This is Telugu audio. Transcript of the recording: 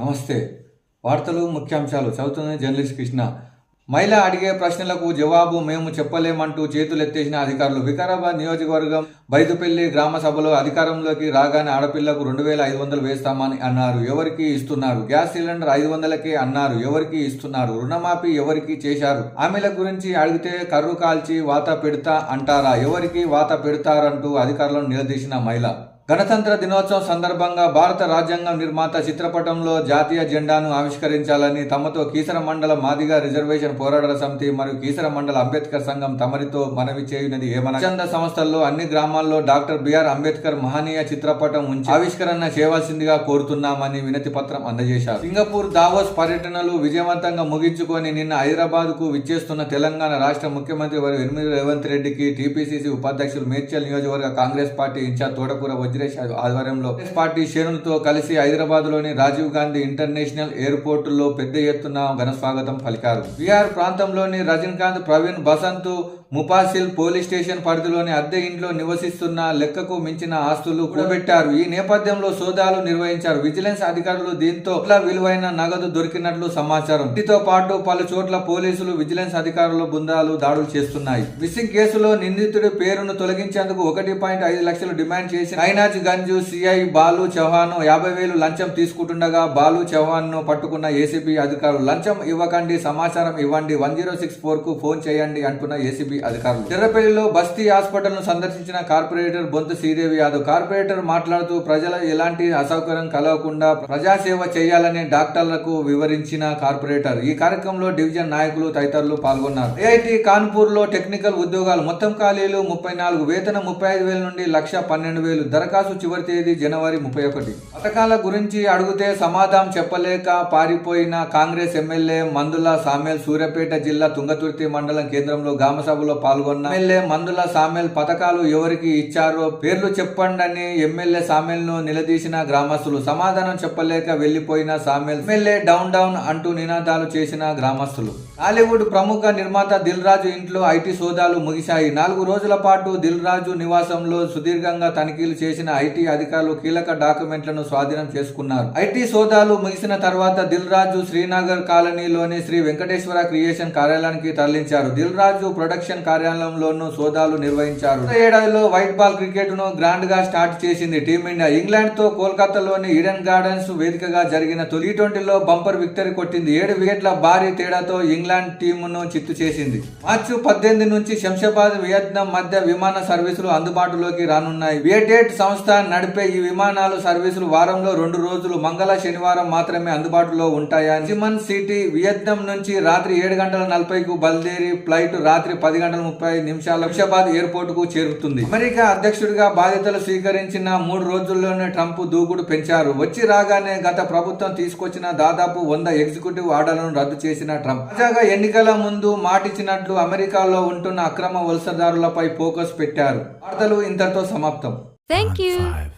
నమస్తే. వార్తలు ముఖ్యాంశాలు చదువుతుంది జర్నలిస్ట్ కృష్ణ. మహిళ అడిగే ప్రశ్నలకు జవాబు మేము చెప్పలేమంటూ చేతులెత్తేసిన అధికారులు వికారాబాద్ నియోజకవర్గం బైదుపల్లి గ్రామ సభలో అధికారంలోకి రాగానే ఆడపిల్లకు రెండు వేల ఐదు వందలు వేస్తామని అన్నారు. ఎవరికి ఇస్తున్నారు? గ్యాస్ సిలిండర్ ఐదు వందలకే అన్నారు. ఎవరికి ఇస్తున్నారు? రుణమాఫీ ఎవరికి చేశారు? ఆమెల గురించి అడిగితే కర్రు కాల్చి వాత పెడతా అంటారా? ఎవరికి వాత పెడతారంటూ అధికారులను నిలదీసిన మహిళ. గణతంత్ర దినోత్సవం సందర్భంగా భారత రాజ్యాంగం నిర్మాత చిత్రపటంలో జాతీయ జెండాను ఆవిష్కరించాలని తమతో కీసర మండల మాదిగ రిజర్వేషన్ పోరాటాల సమితి మరియు కీసర మండల అంబేద్కర్ సంఘం తమరితో మనవి చేయునది ఏమన్నా స్వచ్ఛంద సంస్థల్లో అన్ని గ్రామాల్లో డాక్టర్ బిఆర్ అంబేద్కర్ మహనీయ చిత్రపటం ఉంచి ఆవిష్కరణ చేయవలసిందిగా కోరుతున్నామని వినతి పత్రం అందజేశారు. సింగపూర్ దావోస్ పర్యటనలు విజయవంతంగా ముగించుకొని నిన్న హైదరాబాద్కు విచ్చేస్తున్న తెలంగాణ రాష్ట్ర ముఖ్యమంత్రి వారు ఎనిమిది రేవంత్ రెడ్డికి టీపీసీసీ ఉపాధ్యక్షులు మేడ్చల్ నియోజకవర్గ కాంగ్రెస్ పార్టీ ఇన్ఛార్జ్ తోటకూర వజ్రేష్ ఆధ్వర్యంలో కాంగ్రెస్ పార్టీ శ్రేణులతో కలిసి హైదరాబాద్లోని రాజీవ్ గాంధీ ఇంటర్నేషనల్ ఎయిర్పోర్ట్లో పెద్ద ఎత్తున ఘన స్వాగతం పలికారు. బీహార్ ప్రాంతంలోని రజనీకాంత్ ప్రవీణ్ బసంత్ ముపాసిల్ పోలీస్ స్టేషన్ పరిధిలోని అద్దె ఇంట్లో నివసిస్తున్న లెక్కకు మించిన ఆస్తులు కూడబెట్టారు. ఈ నేపథ్యంలో సోదాలు నిర్వహించారు. విజిలెన్స్ అధికారులు దీంతో విలువైన నగదు దొరికినట్లు సమాచారం. వీటితో పాటు పలు చోట్ల పోలీసులు విజిలెన్స్ అధికారుల బృందాలు దాడులు చేస్తున్నాయి. మిస్సింగ్ కేసులో నిందితుడి పేరును తొలగించేందుకు ఒకటి పాయింట్ ఐదు లక్షలు డిమాండ్ చేసి ఐనాజ్ గంజు సిఐ బాలు చౌహాన్ యాభై వేలు లంచం తీసుకుంటుండగా బాలు చౌహాన్ను పట్టుకున్న ఏసీబీ అధికారులు లంచం ఇవ్వకండి సమాచారం ఇవ్వండి వన్ జీరో సిక్స్ ఫోర్కు ఫోన్ చేయండి అంటున్న ఏసీబీ అధికారులు. చిర్రపల్లిలో బస్తీ హాస్పిటల్ను సందర్శించిన కార్పొరేటర్ బొంతు శ్రీదేవి యాదవ్. కార్పొరేటర్ మాట్లాడుతూ ప్రజల ఎలాంటి అసౌకర్యం కలగకుండా ప్రజాసేవ చేయాలని డాక్టర్లకు వివరించిన కార్పొరేటర్. ఈ కార్యక్రమంలో డివిజన్ నాయకులు తదితరులు పాల్గొన్నారు. ఐఐటి కాన్పూర్లో టెక్నికల్ ఉద్యోగాలు మొత్తం ఖాళీలు ముప్పై నాలుగు వేతనం ముప్పై ఐదు వేల నుండి లక్ష పన్నెండు వేలు దరఖాస్తు చివరి తేదీ జనవరి ముప్పై ఒకటి. పథకాల గురించి అడిగితే సమాధానం చెప్పలేక పారిపోయిన కాంగ్రెస్ ఎమ్మెల్యే మందుల సామేల్ సూర్యాపేట జిల్లా తుంగతుర్తి మండలం కేంద్రంలో గ్రామ సభలో పాల్గొన్న ఎమ్మెల్యే మందుల సామెల్ పథకాలు ఎవరికి ఇచ్చారో పేర్లు చెప్పండి అని ఎమ్మెల్యే సామేల్ను నిలదీసిన గ్రామస్తులు. సమాధానం చెప్పలేక వెళ్ళిపోయిన సామెల్ ఎమ్మెల్యే డౌన్ డౌన్ అంటూ నినాదాలు చేసిన గ్రామస్తులు. టాలీవుడ్ ప్రముఖ నిర్మాత దిల్ రాజు ఇంట్లో ఐటీ సోదాలు ముగిశాయి. నాలుగు రోజుల పాటు దిల్ రాజు నివాసంలో సుదీర్ఘంగా తనిఖీలు చేసిన ఐటీ అధికారులు కీలక డాక్యుమెంట్లను స్వాధీనం చేసుకున్నారు. ఐటీ సోదాలు ముగిసిన తర్వాత దిల్ రాజు శ్రీనగర్ కాలనీలోని శ్రీ వెంకటేశ్వర క్రియేషన్ కార్యాలయానికి తరలించారు. దిల్ రాజు ప్రొడక్షన్ కార్యాలయంలోనూ సోదాలు నిర్వహించారు. ఏడాదిలో వైట్ బాల్ క్రికెట్ను గ్రాండ్గా స్టార్ట్ చేసింది టీమిండియా. ఇంగ్లాండ్తో కోల్కతాలోని ఈడెన్ గార్డెన్స్ వేదికగా జరిగిన తొలి ట్వంటీలో బంపర్ విక్టరీ కొట్టింది. ఏడు వికెట్ల భారీ తేడాతో ఇంగ్లాండ్ టీమును చిత్తు చేసింది. మార్చి పద్దెనిమిది నుంచి శంషాబాద్ వియత్నాం మధ్య విమాన సర్వీసులు అందుబాటులోకి రానున్నాయి. వియటేట్ సంస్థ నడిపే ఈ విమానాలు సర్వీసులు వారంలో రెండు రోజులు మంగళ శనివారం మాత్రమే అందుబాటులో ఉంటాయని. సిమన్ సిటీ వియత్నాం నుంచి రాత్రి ఏడు గంటల నలభైకు బల్దేరి ఫ్లైట్ రాత్రి పది గంటల ముప్పై నిమిషాల శంషాబాద్ ఎయిర్పోర్ట్కు చేరుతుంది అమెరికా అధ్యక్షుడిగా బాధ్యతలు స్వీకరించిన మూడు రోజుల్లోనే ట్రంప్ దూకుడు పెంచారు వచ్చి రాగానే గత ప్రభుత్వం తీసుకొచ్చిన దాదాపు వంద ఎగ్జిక్యూటివ్ ఆర్డర్లను రద్దు చేసిన ట్రంప్ తాజాగా ఎన్నికల ముందు మాటిచ్చినట్లు అమెరికాలో ఉంటున్న అక్రమ వలసదారులపై ఫోకస్ పెట్టారు వార్తలు ఇంతటితో సమాప్తం you. Five.